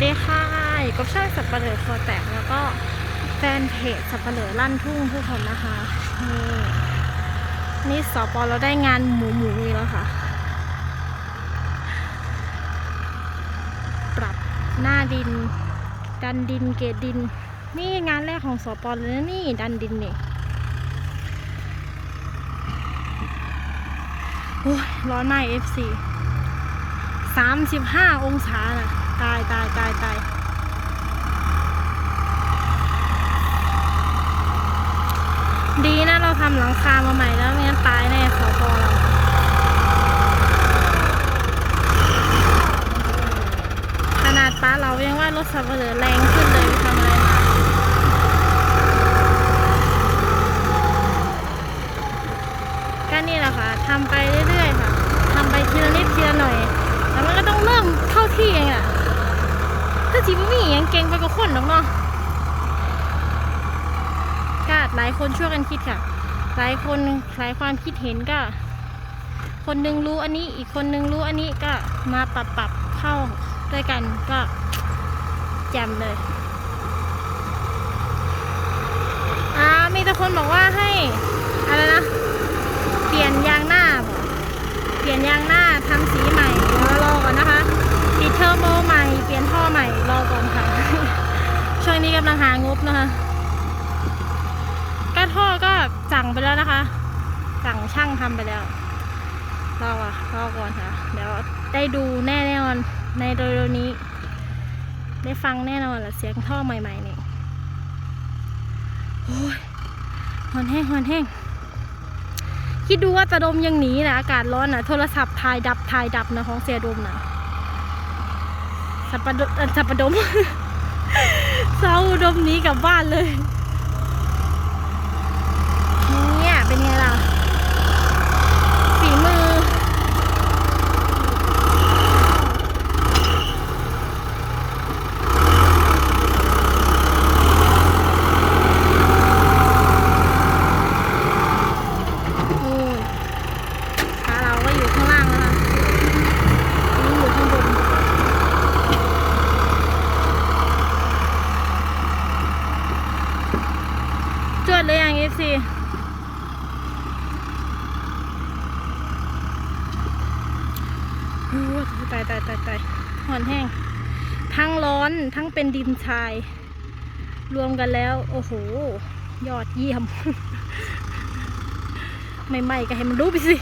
สดีค่ะอยู่กับช่างสับปะเหร่อคอแตกแล้วก็แฟนเพจสับปะเหร่อลั่นทุ่งทุกคนนะคะนี่นี่สปอเราได้งานหมูหมูอีกแล้วค่ะ ปรับหน้าดิน ดันดินเกตดิน นี่งานแรกของสปอเลยนะนี่ดันดินนี่โอ้ยร้อนมาก FC สามสิบห้าองศาน่ะ ตายตายตายตายดีนะเราทำหลังคามาใหม่แล้วไม่งั้นตายแน่สปอเราขนาดป้าเรายังว่ารถสับเปลือแรงขึ้นเลยไปทำอะไรมาก็นี่แหละค่ะทำไปเรื่อยๆค่ะทำไปทีละนิดทีละหน่อยแต่มันก็ต้องเริ่มเข้าที่เองอะ ถ้าจีบมี่ยังเก่งไปกว่าคนหรอกเนาะก็หลายคนช่วยกันคิดค่ะ หลายคนหลายความคิดเห็นก็ คนนึงรู้อันนี้อีกคนนึงรู้อันนี้ก็มาปรับปรับเข้าด้วยกันก็แจมเลยอ่ามีแต่คนบอกว่าให้อะไรนะเปลี่ยนยางหน้าบอกเปลี่ยนยางหน้าทำสีใหม่เดี๋ยวรอก่อนนะคะ เทอร์โบใหม่ เปลี่ยนท่อใหม่ รอก่อนค่ะ ช่วงนี้กำลังหางบนะคะก็ท่อก็สั่งไปแล้วนะคะ สั่งช่างทำไปแล้ว รออะรอก่อนค่ะ เดี๋ยวได้ดูแน่แน่นอนในเร็วๆนี้ ได้ฟังแน่นอนแหละเสียงท่อใหม่ๆนี่โอ้ยหอนแห้งหอนแห้งคิดดูว่าตะดมยังหนีนะอากาศร้อนนะโทรศัพท์ถ่ายดับถ่ายดับนะของเสียดมนะ สับปะดสับปะดมเศร้าดมนี้กลับบ้านเลยเป็นไงล่ะ ฝีมือ นู่นขาเราก็อยู่ข้างล่างแล้วค่ะนี่อยู่ข้างบน จวดเลยอย่างเอฟซีตายตายตายตายหอนแห้ง ทั้งร้อนทั้งเป็นดินทราย รวมกันแล้ว โอ้โห ยอดเยี่ยมใหม่ๆก็ให้มันรู้ไปสิ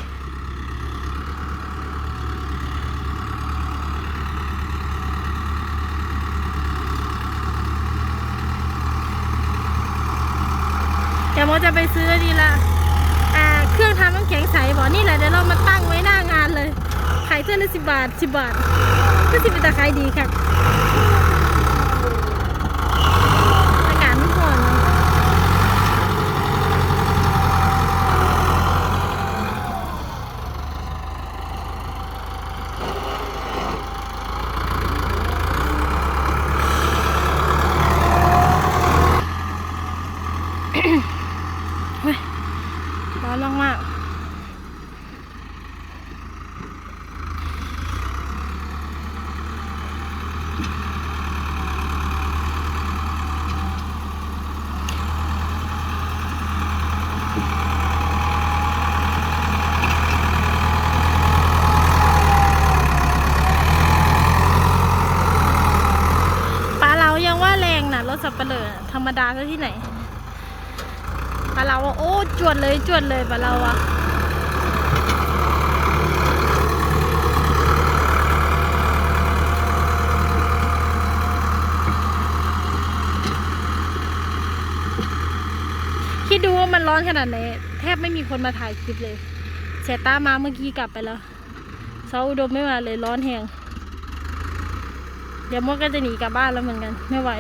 เดี๋ยวโมจะไปซื้อดีละอ่าเครื่องทำน้ำแข็งใสบอกนี่แหละเดี๋ยวเรามาตั้งไว้หน้างานเลย ขายเสื้อละสิบบาทสิบบาทก็สิเป็นตาขายดีค่ะอากาศไม่พอเนอะ ร้อนมากๆปลาเรายังว่าแรงนะรถสับเปลือธรรมดาซะที่ไหน ปลาเราโอ้จวดเลยจวดเลยปลาเราอะคิดดูว่ามันร้อนขนาดไหนแทบไม่มีคนมาถ่ายคลิปเลยเสยตามาเมื่อกี้กลับไปแล้วเสาอุดมไม่มาเลยร้อนแหงเดี๋ยวมดก็จะหนีกลับบ้านแล้วเหมือนกัน ไม่ไหว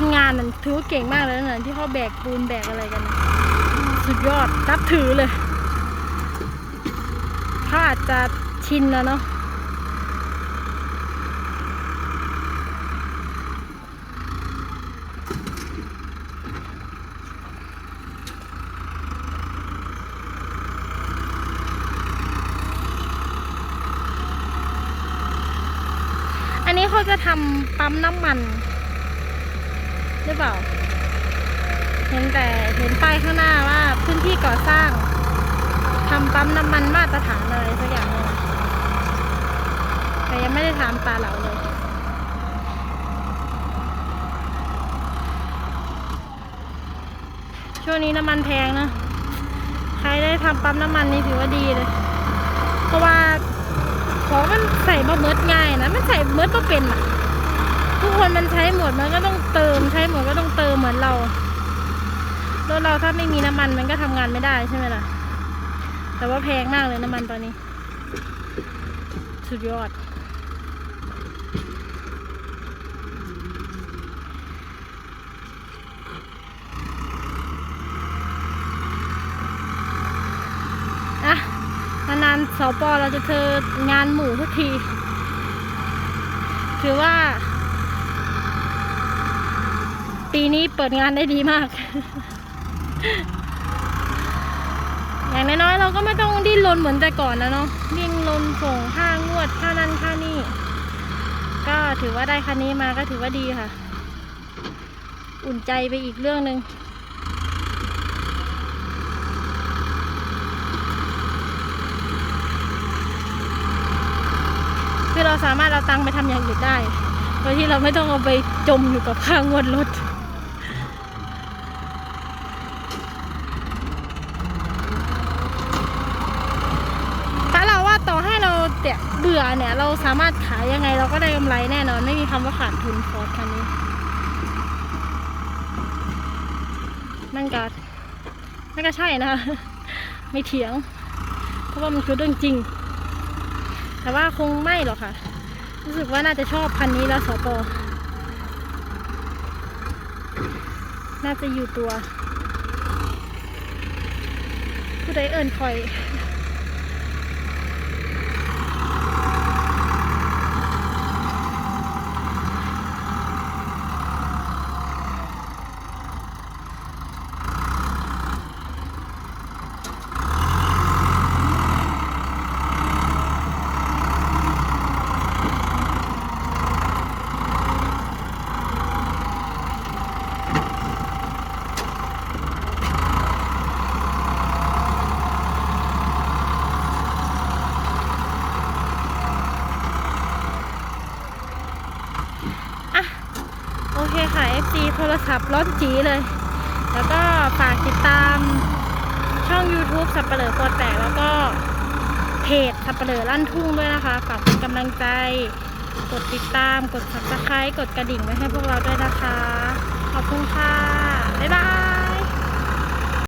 คนงานนั่นถือว่าเก่งมากเลยนะที่เขาแบกปูนแบกอะไรกัน สุดยอดนับถือเลยเขาอาจจะชินแล้วเนาะอันนี้เขาจะทำปั๊มน้ำมัน หรือเปล่า เห็นแต่เห็นป้ายข้างหน้าว่าพื้นที่ก่อสร้างทำปั๊มน้ำมันมาตรฐานอะไรสักอย่างเลยแต่ยังไม่ได้ถามปลาเหลาเลยช่วงนี้น้ำมันแพงนะ ใครได้ทำปั๊มน้ำมันนี่ถือว่าดีเลย เพราะว่าของมันใส่มาเมิดง่ายนะ มันใส่เมิดก็เป็นอะ ทุกคนมันใช้หมดมันก็ต้องเติมใช้หมดก็ต้องเติมเหมือนเรารถเราถ้าไม่มีน้ำมันมันก็ทำงานไม่ได้ใช่ไหมล่ะ แต่ว่าแพงมากเลยน้ำมันตอนนี้ สุดยอด อะนานๆสปอเราจะเจองานหมู่ทุกที ถือว่า ปีนี้เปิดงานได้ดีมาก อย่างน้อยๆเราก็ไม่ต้องดิ้นรนเหมือนแต่ก่อนแล้วเนาะดิ้นรนส่งค่างวดค่านั้นค่านี่ ก็ถือว่าได้คันนี้มาก็ถือว่าดีค่ะ อุ่นใจไปอีกเรื่องหนึ่งคือเราสามารถเอาตังค์ไปทำอย่างอื่นได้ โดยที่เราไม่ต้องเอาไปจมอยู่กับค่างวดรถ ถ้าเราว่าต่อให้เรา เบื่อเนี่ย เราสามารถขายยังไงเราก็ได้กำไรแน่นอน ไม่มีคำว่าขาดทุนฟอร์ดคันนี้ มันก็มันก็ใช่นะคะไม่เถียง เพราะว่ามันคือเรื่องจริง แต่ว่าคงไม่หรอกค่ะ รู้สึกว่าน่าจะชอบพันนี้แล้วสปอน่าจะอยู่ตัวผู้ใดเอิญคอย จีโทรศัพท์ร้อนจีเลย แล้วก็ฝากติดตามช่อง YouTube สับเปลือปอแตกแล้วก็เพจสับเปลือลั่นทุ่งด้วยนะคะ ฝากเป็นกำลังใจ กดติดตาม กด subscribe กดกระดิ่งไว้ให้พวกเราด้วยนะคะ ขอบคุณค่ะ บ๊ายบาย